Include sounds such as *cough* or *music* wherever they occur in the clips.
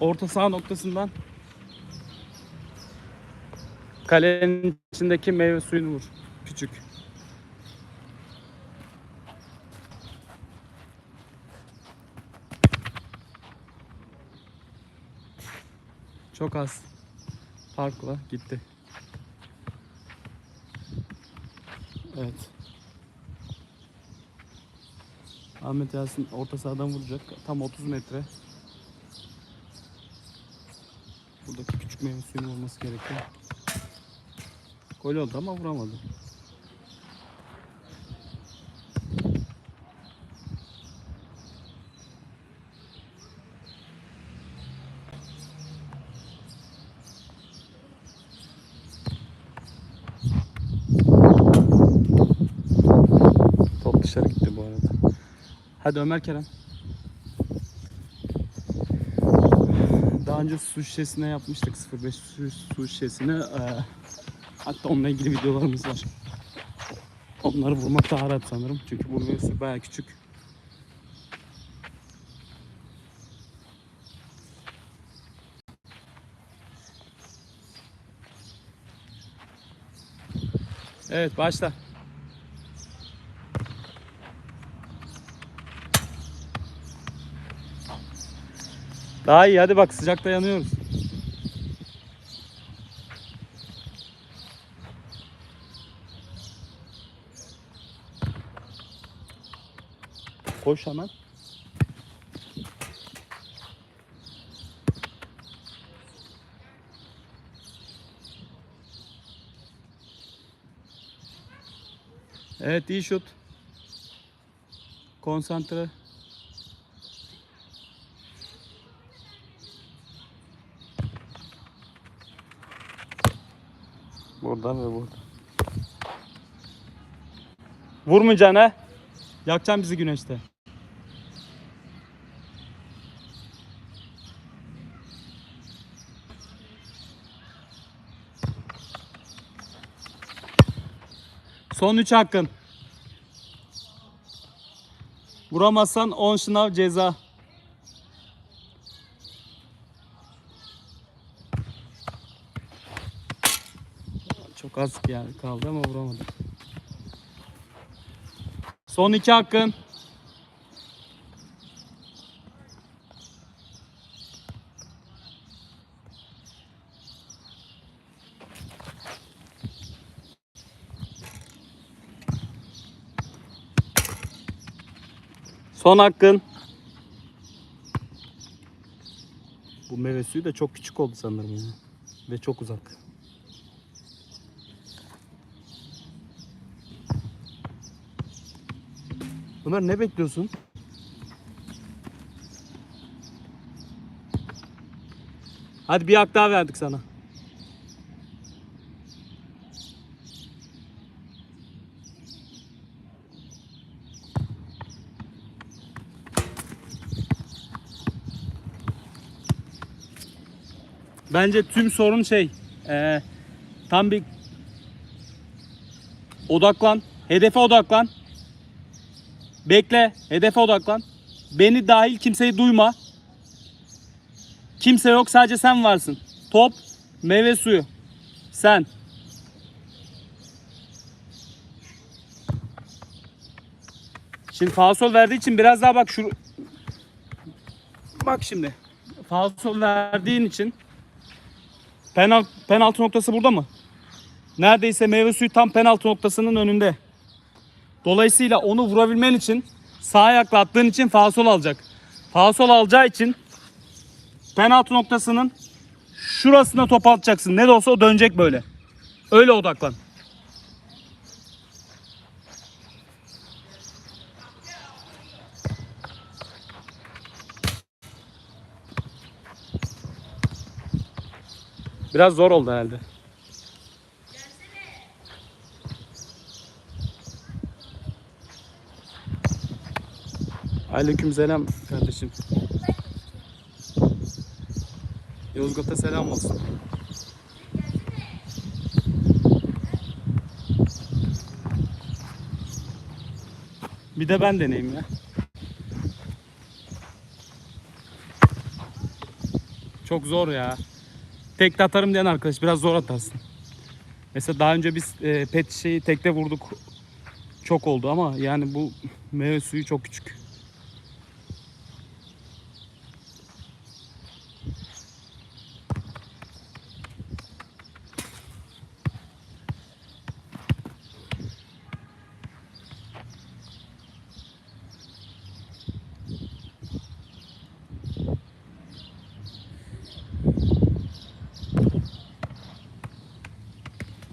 orta saha noktasından kalenin içindeki meyve suyunu vur. Küçük. Çok az farkla gitti. Evet. Ahmet Yasin orta sahadan vuracak. Tam 30 metre. Buradaki küçük meyve suyunun olması gerekiyor. Gol oldu ama vuramadı. Top dışarı gitti bu arada. Hadi Ömer Kerem. Daha önce su şişesine yapmıştık 05 su, su şişesine. Ee, hatta onunla ilgili videolarımız var. Onları vurmak daha rahat sanırım. Çünkü bu mevsim baya küçük. Evet başla. Daha iyi hadi bak sıcakta yanıyoruz. Koş hemen. Evet iyi şut. Konsantre. Buradan ve buradan. Vurmayacaksın ha. Yakacaksın bizi güneşte. Son 3 hakkın. Vuramazsan 10 şınav ceza. Çok az yani kaldı ama vuramadım. Son iki hakkın. Son hakkın. Bu meyve suyu da çok küçük oldu sanırım. Ve çok uzak. Ömer ne bekliyorsun? Hadi bir hak daha verdik sana. Bence tüm sorun şey, eee, tam bir odaklan, hedefe odaklan. Bekle, hedefe odaklan. Beni dahil kimseyi duyma. Kimse yok, sadece sen varsın. Top, meyve suyu. Sen. Şimdi falsol verdiği için biraz daha bak şu Bak şimdi. Falsol verdiğin için penaltı, penaltı noktası burada mı? Neredeyse meyve suyu tam penaltı noktasının önünde. Dolayısıyla onu vurabilmen için sağ ayakla attığın için faul alacak. Faul alacağı için penaltı noktasının şurasına top atacaksın. Ne de olsa o dönecek böyle. Öyle odaklan. Biraz zor oldu herhalde. Aleykümselam kardeşim. Yozgat'a selam olsun. Bir de ben deneyeyim ya. Çok zor ya. Tekte atarım diyen arkadaş biraz zor atarsın. Mesela daha önce biz e, pet şeyi tekte vurduk. Çok oldu ama yani bu meyve suyu çok küçük.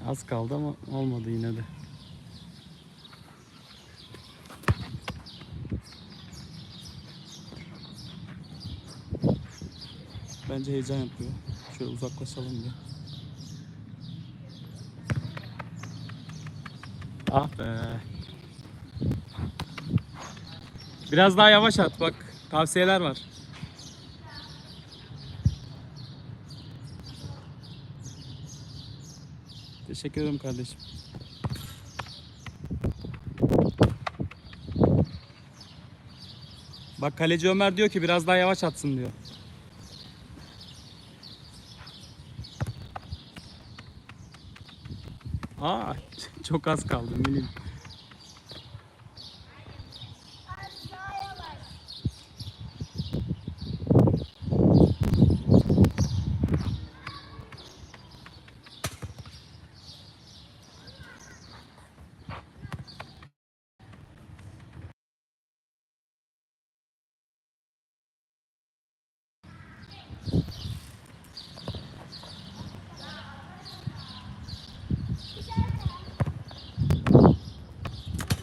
Az kaldı ama olmadı yine de. Bence heyecan yapıyor. Şöyle uzaklaşalım bir. Ah be. Biraz daha yavaş at bak. Tavsiyeler var. Teşekkür ederim kardeşim. Bak kaleci Ömer diyor ki biraz daha yavaş atsın diyor. Çok az kaldı minim.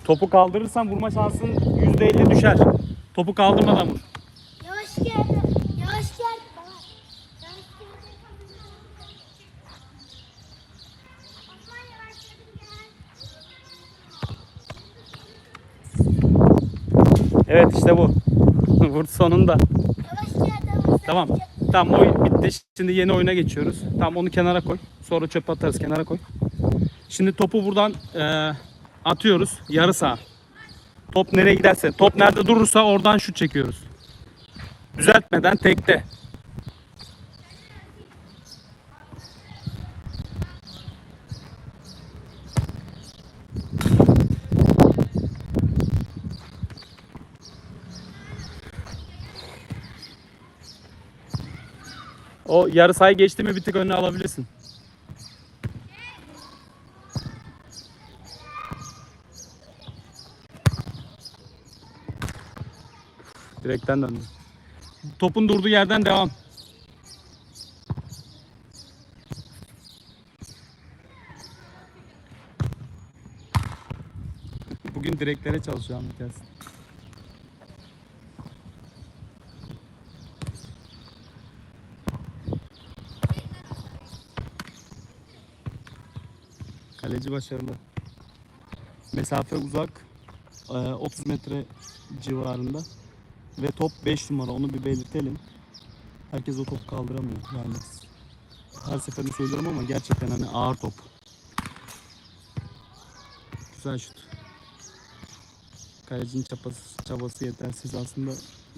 Topu kaldırırsan vurma şansın %50 düşer. Topu kaldırmadan vur. Yavaş gel. Yavaş gel. Evet işte bu. *laughs* Vurdu sonunda. Tamam. Tamam oyun bitti. Şimdi yeni oyuna geçiyoruz. Tamam onu kenara koy. Sonra çöpe atarız kenara koy. Şimdi topu buradan eee, atıyoruz. Yarı saha. Top nereye giderse. Top nerede durursa oradan şut çekiyoruz. Düzeltmeden tekte. O yarı sahayı geçti mi bir tık önüne alabilirsin. Direkten döndü. Topun durduğu yerden devam. Bugün direklere çalışıyor Yasin. Kaleci başarılı. Mesafe uzak. e, 30 metre civarında. Ve top 5 numara onu bir belirtelim. Herkes o topu kaldıramıyor. Yani her seferinde söylüyorum ama gerçekten hani ağır top. Güzel şut. Kalecinin çabası, çabası yetersiz. Aslında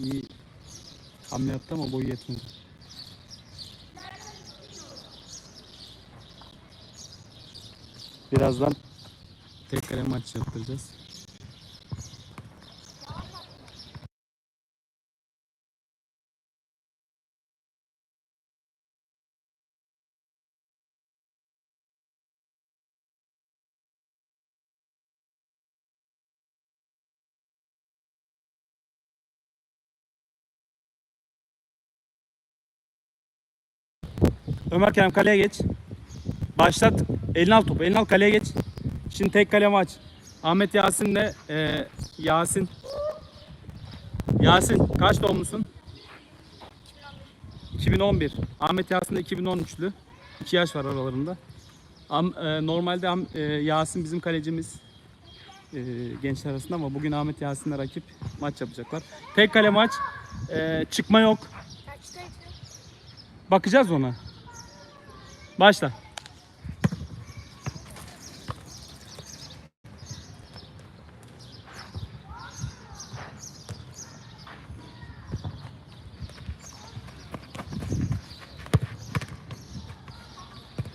iyi hamle yaptı ama boyu yetmedi. Birazdan tek kale maç yaptıracağız. Ömer Kerem kaleye geç. Başlat. Elini al topu. Elini al kaleye geç. Şimdi tek kale maç. Ahmet Yasin de e, Yasin. Yasin kaç doğumlusun? 2011. Ahmet Yasin de 2013'lü. 2 yaş var aralarında. Am, e, normalde Am- e, Yasin bizim kalecimiz e, gençler arasında ama bugün Ahmet Yasin'le rakip maç yapacaklar. Tek kale maç. E, çıkma yok. Bakacağız ona. Başla.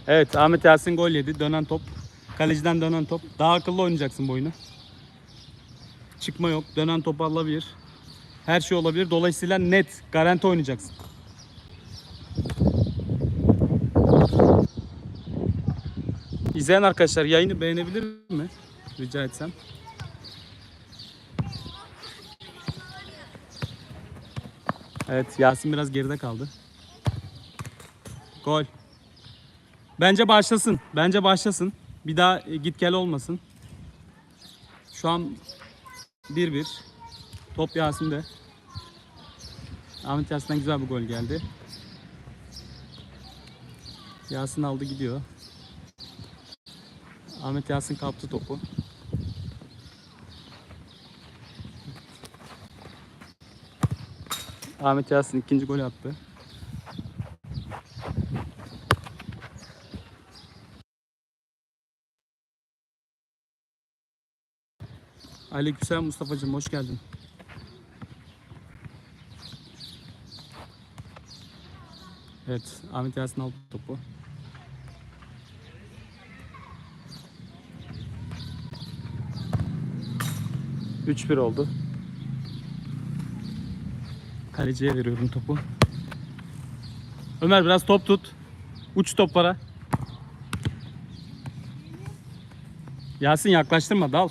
Evet Ahmet Yasin gol yedi. Dönen top. Kaleciden dönen top. Daha akıllı oynayacaksın bu oyunu. Çıkma yok. Dönen top alabilir. Her şey olabilir. Dolayısıyla net, garanti oynayacaksın. İzleyen arkadaşlar yayını beğenebilir mi? Rica etsem. Evet Yasin biraz geride kaldı. Gol. Bence başlasın. Bence başlasın. Bir daha e, git gel olmasın. Şu an 1-1. Top Yasin'de. Ahmet Yasin'den güzel bir gol geldi. Yasin aldı gidiyor. Ahmet Yasin kaptı topu. Ahmet Yasin ikinci golü attı. Aleykümselam Mustafa'cığım hoş geldin. Evet Ahmet Yasin aldı topu. Üç bir oldu. Kaleciye veriyorum topu. Ömer biraz top tut. Uç toplara. Yasin yaklaştırma dal.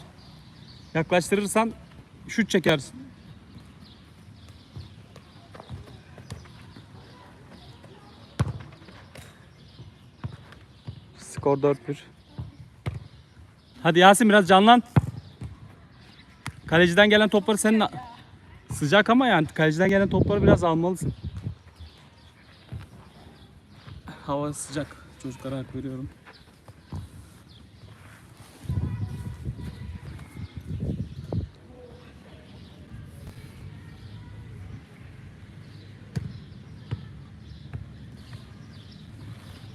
Yaklaştırırsan şut çekersin. Skor 4-1. Hadi Yasin biraz canlan. Kaleciden gelen topları senin sıcak ama yani kaleciden gelen topları biraz almalısın. Hava sıcak. Çocuklara hak veriyorum.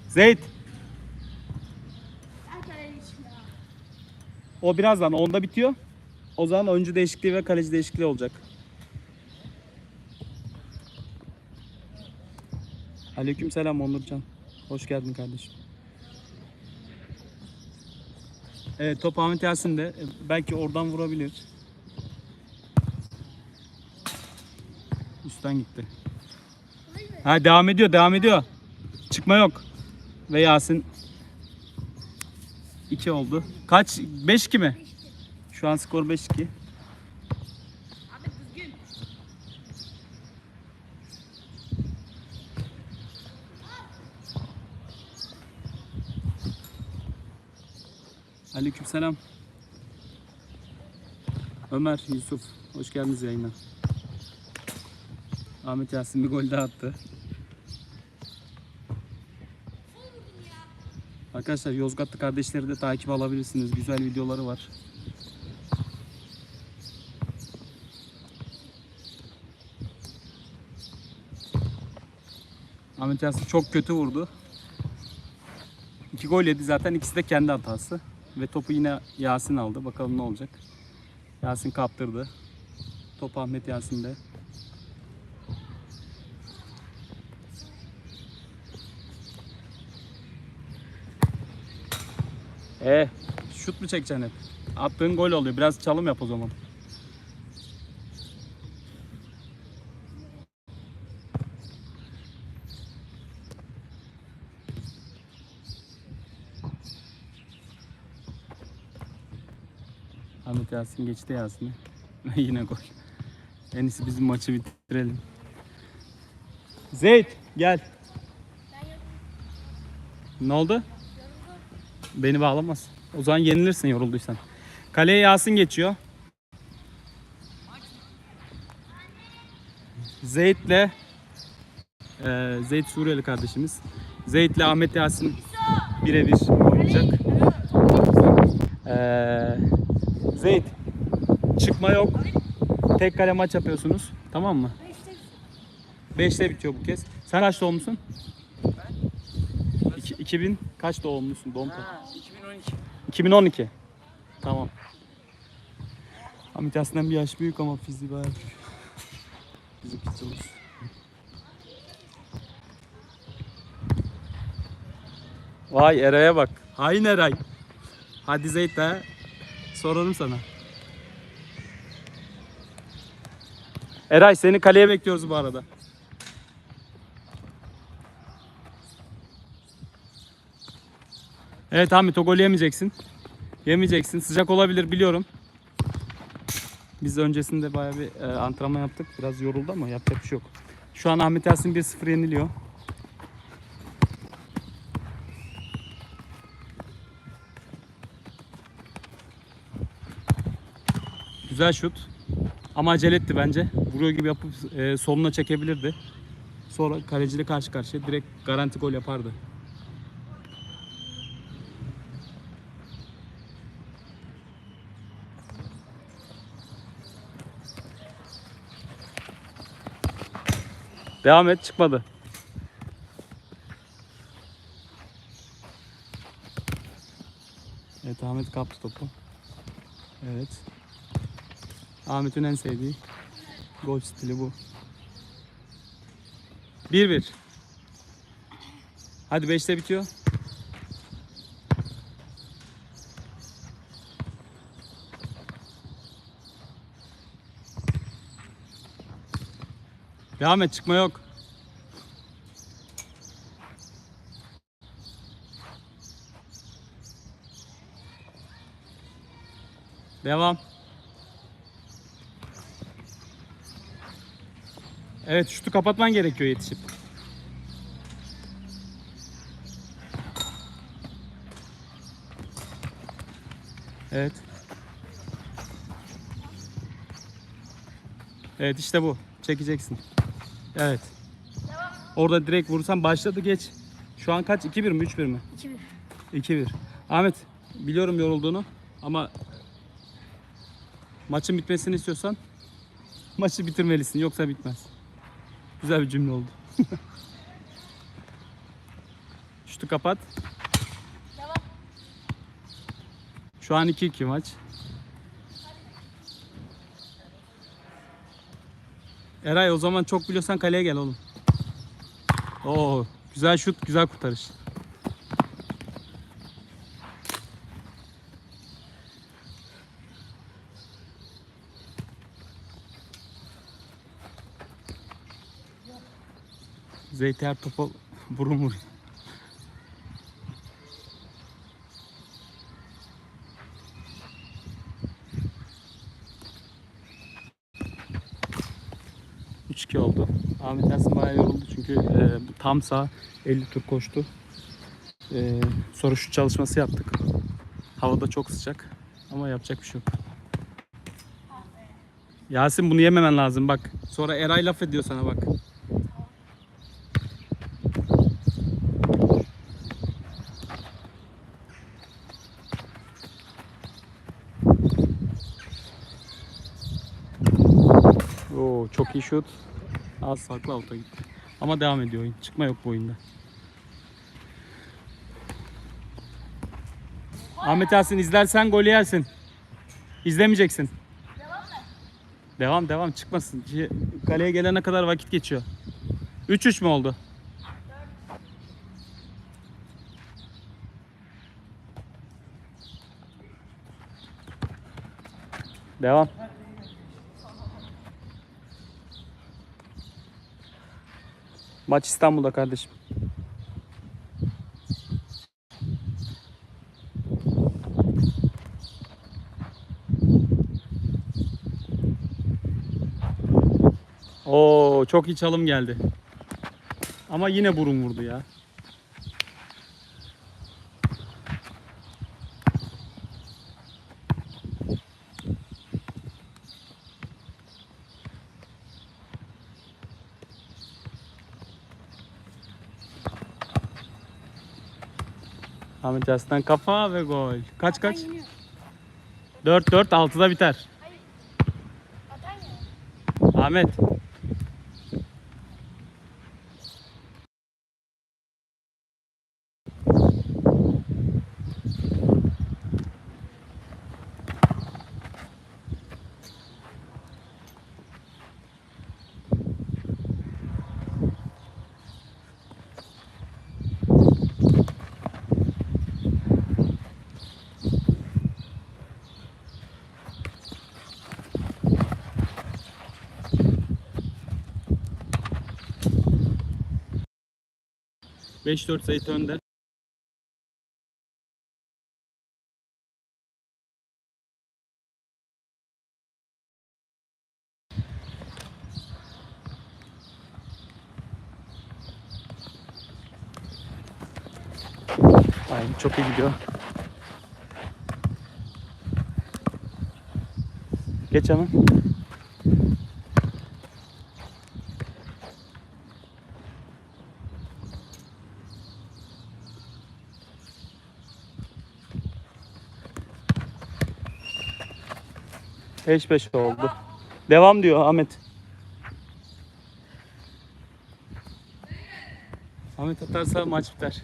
Zeyt. O birazdan onda bitiyor. O zaman oyuncu değişikliği ve kaleci değişikliği olacak. Aleykümselam Onurcan. Hoş geldin kardeşim. Evet top Ahmet Yasin de e, belki oradan vurabilir. Üstten gitti. Ha devam ediyor, devam ediyor. Çıkma yok. Ve Yasin 2 oldu. Kaç? 5-2 mi? Şu an skor 5-2. Aleykümselam. Ömer, Yusuf. Hoş geldiniz yayına. Ahmet Yasin bir gol daha attı. Arkadaşlar Yozgatlı kardeşleri de takip alabilirsiniz. Güzel videoları var. Ahmet Yasin çok kötü vurdu. İki gol yedi zaten ikisi de kendi hatası. Ve topu yine Yasin aldı. Bakalım ne olacak. Yasin kaptırdı. Top Ahmet Yasin'de. E şut mu çekeceksin hep? Attığın gol oluyor. Biraz çalım yap o zaman. Ahmet Yasin geçti Yasin'i. *laughs* Yine gol. En iyisi bizim maçı bitirelim. Zeyt gel. Ne oldu? Beni bağlamaz. O zaman yenilirsin yorulduysan. Kaleye Yasin geçiyor. Zeyt'le e, Zeyt Suriyeli kardeşimiz. Zeyt'le Ahmet Yasin birebir oynayacak. E, Zeyt çıkma yok. Tek kale maç yapıyorsunuz. Tamam mı? 5'te bitiyor bu kez. Sen kaç doğumlusun? İki- 2000 kaç doğumlusun? Doğum tarihi? Ha, 2012. 2012. Tamam. Hamit aslında bir yaş büyük ama fiziği bayağı. Bizim kızımız. Vay Eray'a bak. Hain Eray. Hadi Zeyt de sorarım sana. Eray seni kaleye bekliyoruz bu arada. Evet Ahmet o golü yemeyeceksin. Yemeyeceksin. Sıcak olabilir biliyorum. Biz öncesinde bayağı bir e, antrenman yaptık. Biraz yoruldu ama yapacak bir şey yok. Şu an Ahmet Yasin 1-0 yeniliyor. Güzel şut. Ama acele etti bence. Vuruyor gibi yapıp e, soluna çekebilirdi. Sonra kaleciyle karşı karşıya direkt garanti gol yapardı. Devam et çıkmadı. Evet Ahmet kaptı topu. Evet. Ahmet'in en sevdiği gol stili bu. 1-1. Hadi 5'te bitiyor. Devam et çıkma yok. Devam. Evet şutu kapatman gerekiyor yetişip. Evet. Evet işte bu. Çekeceksin. Evet. Orada direkt vurursan başladı geç. Şu an kaç? 2-1 mi 3-1 mi? 2-1. 2-1. Ahmet biliyorum yorulduğunu ama maçın bitmesini istiyorsan *laughs* maçı bitirmelisin yoksa bitmez. Güzel bir cümle oldu. *laughs* Şutu kapat. Devam. Şu an 2-2 maç. Eray o zaman çok biliyorsan kaleye gel oğlum. Oo, güzel şut, güzel kurtarış. Zeyti her burun vuruyor. Üç 2 oldu. Ahmet Ersin bayağı yoruldu çünkü e, tam sağ 50 tur koştu. E, sonra şu çalışması yaptık. Havada çok sıcak ama yapacak bir şey yok. Yasin bunu yememen lazım bak. Sonra Eray laf ediyor sana bak. Oo, çok iyi şut. Az sakla alta gitti. Ama devam ediyor oyun. Çıkma yok bu oyunda. Ahmet Yasin izlersen golü yersin. İzlemeyeceksin. Devam mı? Devam devam çıkmasın. Şey, Kaleye gelene kadar vakit geçiyor. 3-3 mü oldu? Devam. Maç İstanbul'da kardeşim. Oo çok iyi çalım geldi. Ama yine burun vurdu ya. Ahmet Yasin'den kafa ve gol. Kaç kaç? Atan yeniyor. 4-4 6'da biter. Ahmet. 5-4 Zeyt önde. Ay çok iyi gidiyor. Geç hemen. Peş peşe oldu. Devam diyor Ahmet. Ahmet atarsa maç biter.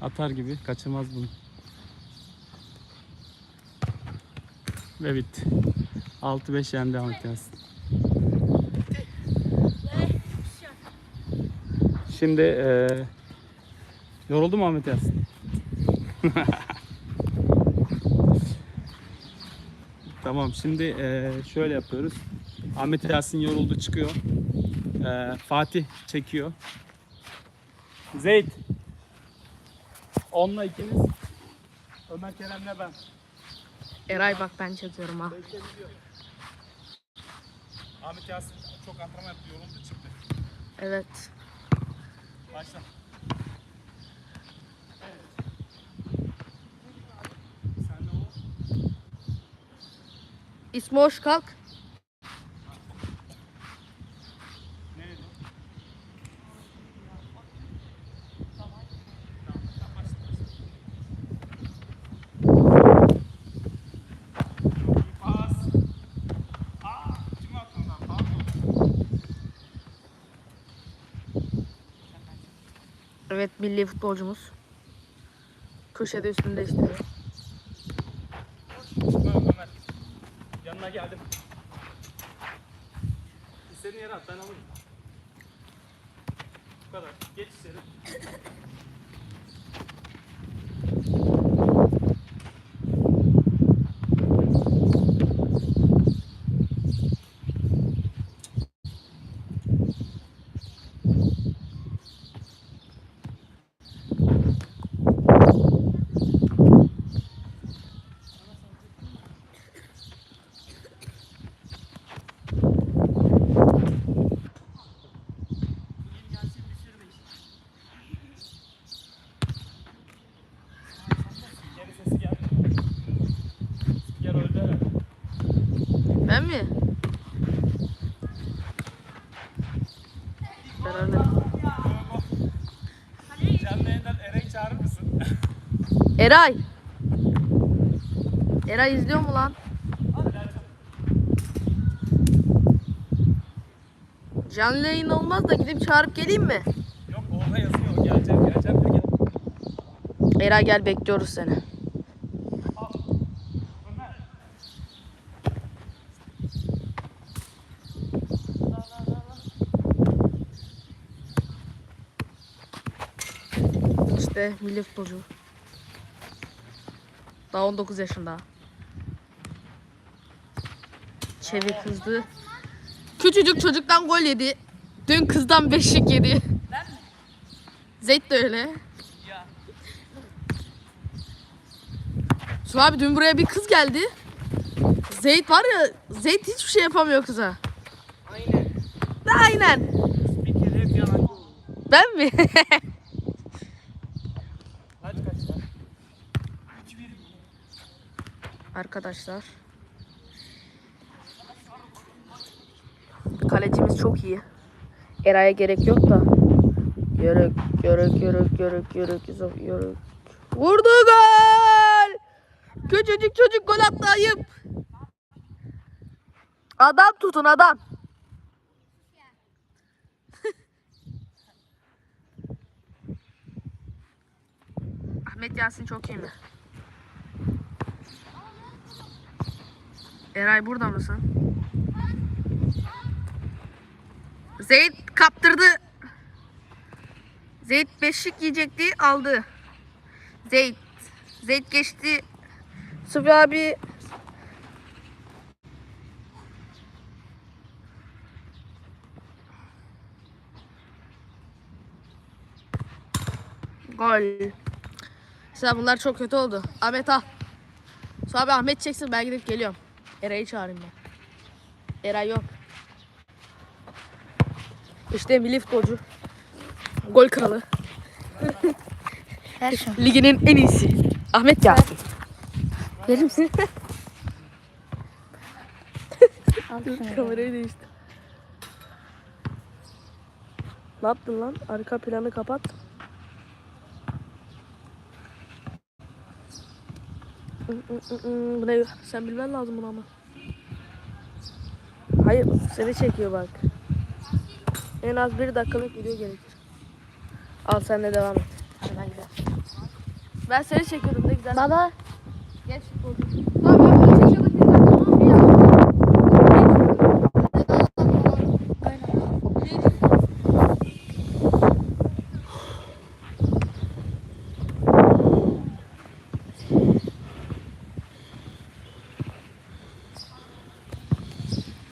Atar gibi kaçırmaz bunu. Ve bitti. 6-5 yendi Ahmet Yasin. Şimdi eee yoruldu mu Ahmet Yasin? *laughs* tamam şimdi eee, şöyle yapıyoruz. Ahmet Yasin yoruldu çıkıyor. Eee, Fatih çekiyor. Zeyd. Onunla ikiniz. Ömer Kerem'le ben. Eray bak ben çekiyorum ha. Ahmet Yasin çok antrenman yaptı, yoruldu çıktı. Evet. Başla. Sen de o. İsmi hoş kalk. Evet milli futbolcumuz. Köşede üstünü değiştiriyor. Çıkma Ömer. Yanına geldim. İstediğin yere at ben alırım. Bu kadar. Geç içeri. Ben mi? Canlı yayından Eren'i çağırır mısın? Eray. Eray izliyor mu lan? Canlı yayın olmaz da gidip çağırıp geleyim mi? Yok orada yazıyor. Geleceğim geleceğim. Eray gel bekliyoruz seni. Ömer. İşte milli futbolcu. Daha 19 yaşında. Çevik hızlı. Küçücük çocuktan gol yedi. Dün kızdan beşlik yedi. Ben mi? Zeyt de öyle. Ya. Su abi dün buraya bir kız geldi. Zeyt var ya, Zeyt hiçbir şey yapamıyor kıza. Aynen. Aynen. Hep. Ben mi? *laughs* Kaç kaç lan? Arkadaşlar. Kalecimiz çok iyi. Eray'a gerek yok da. Yörük, yörük, yörük, yörük, yörük, yörük, yörük. Vurdu gol! Küçücük çocuk gol attı ayıp. Adam tutun adam. *laughs* Ahmet Yasin çok iyi mi? Eray burada mısın? Zeyt kaptırdı. Zeyt beşlik yiyecekti aldı. Zeyt. Zeyt geçti. Sıfır abi Gol. Mesela bunlar çok kötü oldu. Ahmet al. Sonra Ahmet çeksin ben gidip geliyorum. Eray'ı çağırayım ben. Eray yok. İşte milli futbolcu. Gol kralı. Şunu. Liginin en iyisi. Ahmet gelsin. Verir misin? *laughs* Kamerayı değiştir. Ne yaptın lan? Arka planı kapat. Bu ne? Sen bilmen lazım bunu ama. Hayır, seni çekiyor bak. En az bir dakikalık video gerekir. Al sen de devam et. Hadi ben gidelim. Ben seni çekiyorum ne güzel. Baba. Geç çekiyorum.